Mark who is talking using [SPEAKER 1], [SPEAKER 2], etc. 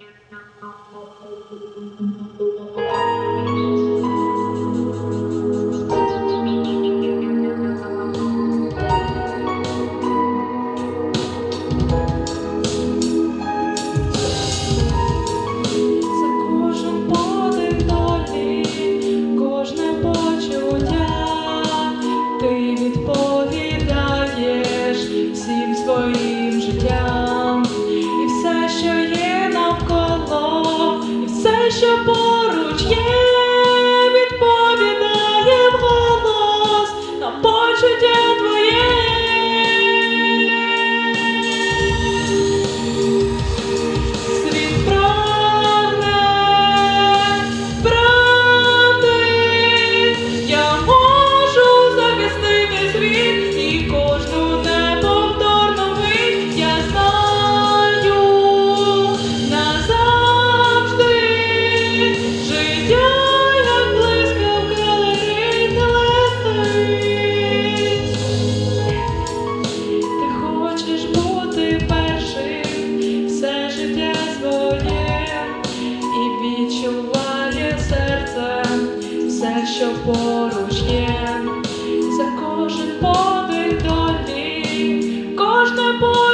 [SPEAKER 1] Thank you. що поруч є, за кожен подих долі, кожне подих.